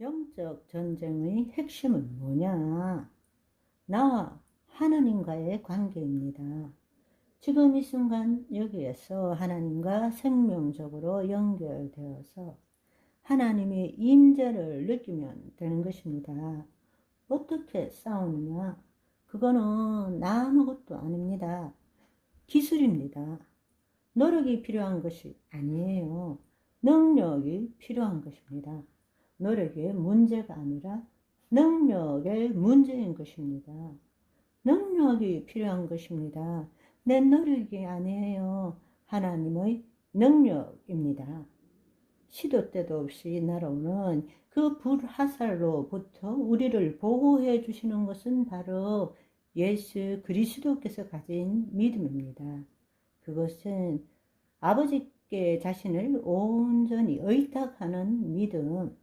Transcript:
영적 전쟁의 핵심은 뭐냐? 나와 하나님과의 관계입니다. 지금 이 순간 여기에서 하나님과 생명적으로 연결되어서 하나님의 임재를 느끼면 되는 것입니다. 어떻게 싸우느냐? 그거는 아무것도 아닙니다. 기술입니다. 노력이 필요한 것이 아니에요. 능력이 필요한 것입니다. 노력의 문제가 아니라 능력의 문제인 것입니다. 능력이 필요한 것입니다. 내 노력이 아니에요. 하나님의 능력입니다. 시도 때도 없이 날아오는 그 불화살로부터 우리를 보호해 주시는 것은 바로 예수 그리스도께서 가진 믿음입니다. 그것은 아버지께 자신을 온전히 의탁하는 믿음,